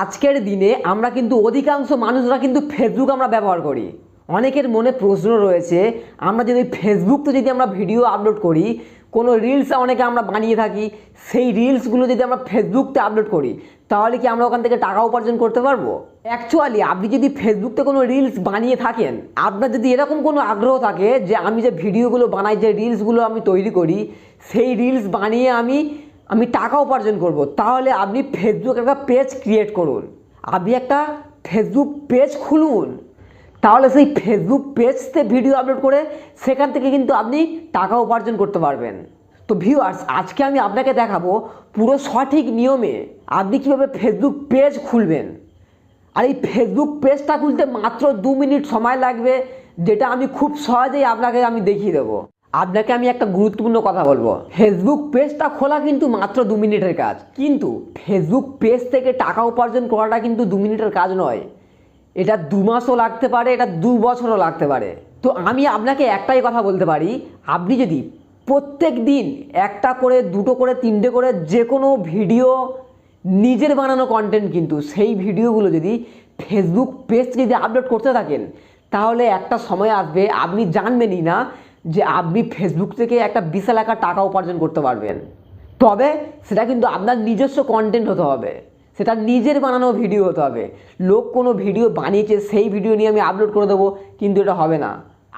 আজকের দিনে আমরা কিন্তু অধিকাংশ মানুষরা কিন্তু ফেসবুক আমরা ব্যবহার করি। অনেকের মনে প্রশ্ন রয়েছে, আমরা যদি ফেসবুকতে যদি আমরা ভিডিও আপলোড করি, কোনো রিলস অনেকে আমরা বানিয়ে থাকি, সেই রিলসগুলো যদি আমরা ফেসবুকতে আপলোড করি, তাহলে কি আমরা ওখান থেকে টাকা উপার্জন করতে পারব? অ্যাকচুয়ালি আপনি যদি ফেসবুকতে কোনো রিলস বানিয়ে থাকেন, আপনার যদি এরকম কোনো আগ্রহ থাকে যে আমি যে ভিডিওগুলো বানাই, যে রিলসগুলো আমি তৈরি করি, সেই রিলস বানিয়ে আমি আমি টাকা উপার্জন করব। তাহলে আপনি ফেসবুক একটা পেজ ক্রিয়েট করুন। আপনি একটা ফেসবুক পেজ খুলুন। তাহলে সেই ফেসবুক পেজতে ভিডিও আপলোড করে সেখান থেকে কিন্তু আপনি টাকা উপার্জন করতে পারবেন। তো ভিউয়ার্স আজকে আমি আপনাকে দেখাবো পুরো সঠিক নিয়মে আপনি কীভাবে ফেসবুক পেজ খুলবেন। আর এই ফেসবুক পেজটা খুলতে মাত্র দু মিনিট সময় লাগবে, যেটা আমি খুব সহজেই আপনাকে আমি দেখিয়ে দেবো। আপনাকে আমি একটা গুরুত্বপূর্ণ কথা বলব। ফেসবুক পেজটা খোলা কিন্তু মাত্র দু মিনিটের কাজ। কিন্তু ফেসবুক পেজ থেকে টাকা উপার্জন করাটা কিন্তু দু মিনিটের কাজ নয়। এটা দু মাসও লাগতে পারে, এটা দু বছরও লাগতে পারে। তো আমি আপনাকে একটাই কথা বলতে পারি, আপনি যদি প্রত্যেক দিন একটা করে, দুটো করে, তিনটে করে যে কোনো ভিডিও নিজের বানানো কন্টেন্ট কিন্তু, সেই ভিডিওগুলো যদি ফেসবুক পেজ যদি আপলোড করতে থাকেন, তাহলে একটা সময় আসবে, আপনি জানবেনই না যে আপনি ফেসবুক থেকে একটা বিশাল একা টাকা উপার্জন করতে পারবেন। তবে সেটা কিন্তু আপনার নিজস্ব কন্টেন্ট হতে হবে। সেটা নিজের বানানো ভিডিও হতে হবে। লোক কোনো ভিডিও বানিয়েছে, সেই ভিডিও নিয়ে আমি আপলোড করে দেবো, কিন্তু এটা হবে না।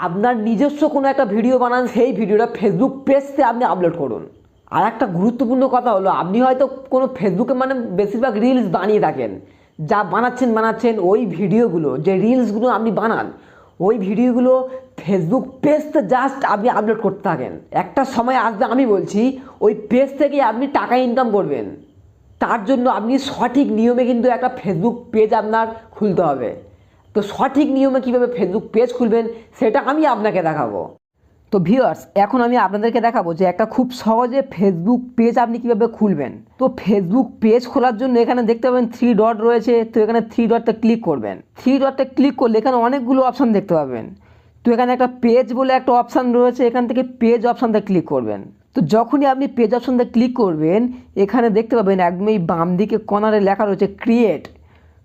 আপনার নিজস্ব কোনো একটা ভিডিও বানান, সেই ভিডিওটা ফেসবুক পেজতে আপনি আপলোড করুন। আর একটা গুরুত্বপূর্ণ কথা হলো, আপনি হয়তো কোনো ফেসবুকে মানে বেশিরভাগ রিলস বানিয়ে থাকেন। যা বানাচ্ছেন বানাচ্ছেন, ওই ভিডিওগুলো যে রিলসগুলো আপনি বানান, ওই ভিডিওগুলো ফেসবুক পেজতে জাস্ট আপনি আপলোড করতে থাকেন। একটা সময় আসবে আমি বলছি, ওই পেজ থেকে আপনি টাকা ইনকাম করবেন। তার জন্য আপনি সঠিক নিয়মে কিন্তু একটা ফেসবুক পেজ আপনার খুলতে হবে। তো সঠিক নিয়মে কীভাবে ফেসবুক পেজ খুলবেন, সেটা আমি আপনাকে দেখাবো। তো ভিউয়ার্স এখন আমি আপনাদেরকে দেখাবো যে একটা খুব সহজে ফেসবুক পেজ আপনি কীভাবে খুলবেন। তো ফেসবুক পেজ খোলার জন্য এখানে দেখতে পাবেন থ্রি ডট রয়েছে, তো এখানে থ্রি ডটটা ক্লিক করবেন। থ্রি ডটটা ক্লিক করলে এখানে অনেকগুলো অপশান দেখতে পাবেন। তো এখানে একটা পেজ বলে একটা অপশান রয়েছে, এখান থেকে পেজ অপশানটা ক্লিক করবেন। তো যখনই আপনি পেজ অপশানটা ক্লিক করবেন, এখানে দেখতে পাবেন একদম এই বাম দিকে কর্নারে লেখা রয়েছে ক্রিয়েট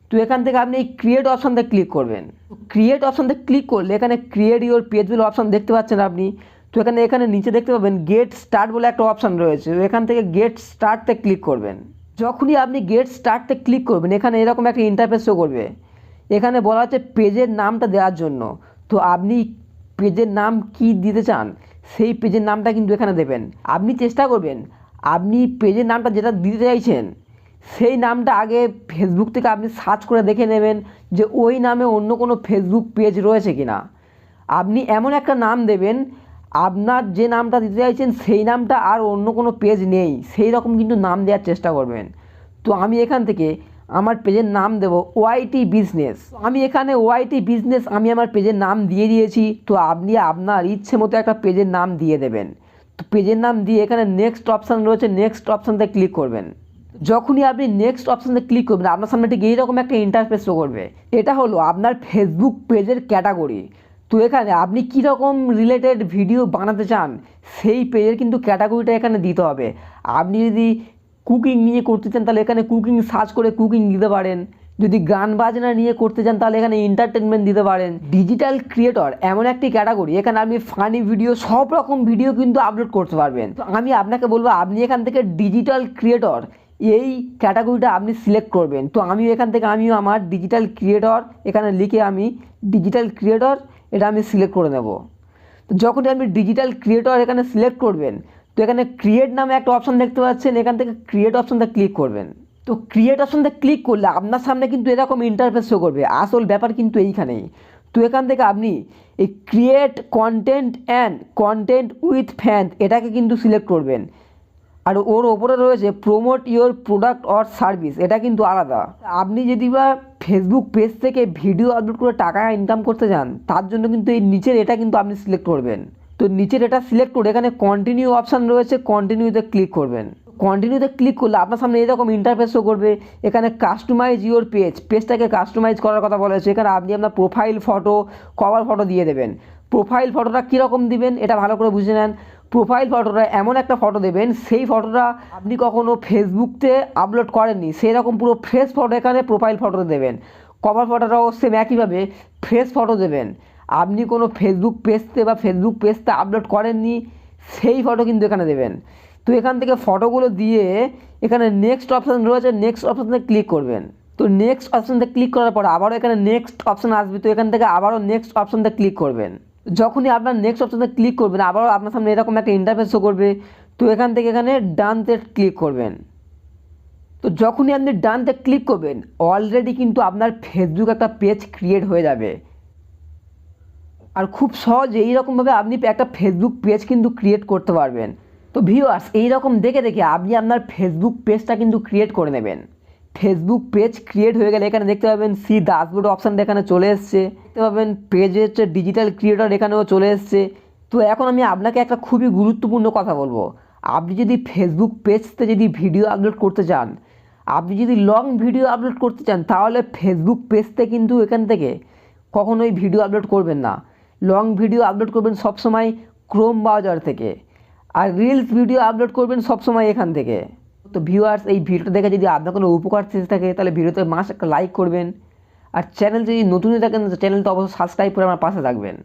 তো এখান থেকে আপনি এই ক্রিয়েট অপশানটা ক্লিক করবেন। ক্রিয়েট অপশানটা ক্লিক করলে এখানে ক্রিয়েট ইউর পেজ বলে অপশান দেখতে পাচ্ছেন আপনি। তো এখানে এখানে নিচে দেখতে পাবেন গেট স্টার্ট বলে একটা অপশান রয়েছে। এখান থেকে গেট স্টার্টতে ক্লিক করবেন। যখনই আপনি গেট স্টার্টতে ক্লিক করবেন, এখানে এরকম একটা ইন্টারফেস শো করবে। এখানে বলা হচ্ছে পেজের নামটা দেওয়ার জন্য। তো আপনি পেজের নাম কি দিতে চান, সেই পেজের নামটা কিন্তু এখানে দেবেন। আপনি চেষ্টা করবেন, আপনি পেজের নামটা যেটা দিতে চাইছেন, সেই নামটা আগে ফেসবুক থেকে আপনি সার্চ করে দেখে নেবেন যে ওই নামে অন্য কোনো ফেসবুক পেজ রয়েছে কি না আপনি এমন একটা নাম দেবেন, আপনার যে নামটা দিতে চাইছেন, সেই নামটা আর অন্য কোনো পেজ নেই, সেই রকম কিন্তু নাম দেওয়ার চেষ্টা করবেন। তো আমি এখান থেকে আমার পেজের নাম দেবো ওয়াইটি বিজনেস। আমি এখানে ওয়াইটি বিজনেস, আমি আমার পেজের নাম দিয়ে দিয়েছি। তো আপনি আপনার ইচ্ছে মতো একটা পেজের নাম দিয়ে দেবেন। তো পেজের নাম দিয়ে এখানে নেক্সট অপশান রয়েছে নেক্সট অপশানতে ক্লিক করবেন। যখনই আপনি নেক্সট অপশানতে ক্লিক করবেন, আপনার সামনে ঠিক এইরকম একটা ইন্টারফেস করবে। এটা হলো আপনার ফেসবুক পেজের ক্যাটাগরি তো এখানে আপনি কীরকম রিলেটেড ভিডিও বানাতে চান, সেই পেজের কিন্তু ক্যাটাগরিটা এখানে দিতে হবে। আপনি যদি কুকিং নিয়ে করতে চান, তাহলে এখানে কুকিং সার্চ করে কুকিং দিতে পারেন। যদি গান বাজনা নিয়ে করতে চান, তাহলে এখানে এন্টারটেনমেন্ট দিতে পারেন। ডিজিটাল ক্রিয়েটর এমন একটি ক্যাটাগরি এখানে আপনি ফানি ভিডিও সব রকম ভিডিও কিন্তু আপলোড করতে পারবেন। তো আমি আপনাকে বলব, আপনি এখান থেকে ডিজিটাল ক্রিয়েটর এই ক্যাটাগরিটা আপনি সিলেক্ট করবেন। তো আমিও এখান থেকে, আমিও আমার ডিজিটাল ক্রিয়েটর এখানে লিখে আমি ডিজিটাল ক্রিয়েটর এটা আমি সিলেক্ট করে নেব। তো যখনই আপনি ডিজিটাল ক্রিয়েটর এখানে সিলেক্ট করবেন তো এখানে ক্রিয়েট নামে একটা অপশন দেখতে পাচ্ছেন, এখান থেকে ক্রিয়েট অপশনটা ক্লিক করবেন। তো ক্রিয়েট অপশনটা ক্লিক করলে আপনার সামনে কিন্তু এরকম ইন্টারফেস শো করবে, আসল ব্যাপার কিন্তু এইখানেই। তো এখান থেকে আপনি এই create content and content with fan এটাকে কিন্তু সিলেক্ট করবেন। আর ওর ওপরে রয়েছে promote your product or service এটা কিন্তু আলাদা। আপনি যদি বা ফেসবুক পেজ থেকে ভিডিও আপলোড করে টাকা ইনকাম করতে চান, তার জন্য কিন্তু এই নিচের এটা কিন্তু আপনি সিলেক্ট করবেন। তো নিচের এটা সিলেক্ট করে এখানে কন্টিনিউ অপশান রয়েছে কন্টিনিউতে ক্লিক করবেন। কন্টিনিউতে ক্লিক করলে আপনার সামনে এরকম ইন্টারফেস করবে, এখানে কাস্টমাইজ ইওর পেজ পেজটাকে কাস্টমাইজ করার কথা বলা হয়েছে। এখানে আপনি আপনার প্রোফাইল ফটো কভার ফটো দিয়ে দেবেন। প্রোফাইল ফটোটা কীরকম দিবেন, এটা ভালো করে বুঝে নেন। প্রোফাইল ফটোটা এমন একটা ফটো দেবেন, সেই ফটোটা আপনি কখনো ফেসবুকতে আপলোড করেননি সেই রকম পুরো ফ্রেশ ফটো এখানে প্রোফাইল ফটো দেবেন। কভার ফটোটাও সেম একইভাবে ফ্রেশ ফটো দেবেন। আপনি কোনো ফেসবুক পেজতে বা ফেসবুক পেজতে আপলোড করেননি, সেই ফটো কিন্তু এখানে দেবেন। তো এখান থেকে ফটোগুলো দিয়ে এখানে নেক্সট অপশান রয়েছে নেক্সট অপশানে ক্লিক করবেন। তো নেক্সট অপশানটা ক্লিক করার পর আবারও এখানে নেক্সট অপশান আসবে, তো এখান থেকে আবারও নেক্সট অপশানটা ক্লিক করবেন। যখনই আপনার নেক্সট অপশানে ক্লিক করবেন, আবারও আপনার সামনে এরকম একটা ইন্টারফেস শো করবে, তো এখান থেকে এখানে ডানতে ক্লিক করবেন। তো যখনই আপনি ডানতে ক্লিক করবেন অলরেডি কিন্তু আপনার ফেসবুক একটা পেজ ক্রিয়েট হয়ে যাবে। আর খুব সহজে এইরকমভাবে আপনি একটা ফেসবুক পেজ কিন্তু ক্রিয়েট করতে পারবেন। তো ভিউয়ার্স এইরকম দেখে দেখে আপনি আপনার ফেসবুক পেজটা কিন্তু ক্রিয়েট করে নেবেন। ফেসবুক পেজ ক্রিয়েট হয়ে গেলে এখানে দেখতে পাবেন সি ডাসবোর্ড অপশানটা এখানে চলে এসছে। দেখতে পাবেন পেজে হচ্ছে ডিজিটাল ক্রিয়েটর এখানেও চলে এসছে। তো এখন আমি আপনাকে একটা খুবই গুরুত্বপূর্ণ কথা বলব। আপনি যদি ফেসবুক পেজতে যদি ভিডিও আপলোড করতে চান, আপনি যদি লং ভিডিও আপলোড করতে চান, তাহলে ফেসবুক পেজতে কিন্তু এখান থেকে কখনোই ভিডিও আপলোড করবেন না। লং ভিডিও আপলোড করবেন সবসময় ক্রোম ব্রাউজার থেকে। আর রিলস ভিডিও আপলোড করবেন সবসময় এখান থেকে। তো ভিউয়ার্স এই ভিডিওটা দেখে যদি আপনার কোনো উপকার চেয়ে থাকে, তাহলে ভিডিওতে মাস একটা লাইক করবেন। আর চ্যানেল যদি নতুনই থাকেন চ্যানেলটা অবশ্যই সাবস্ক্রাইব করে আমার পাশে থাকবেন।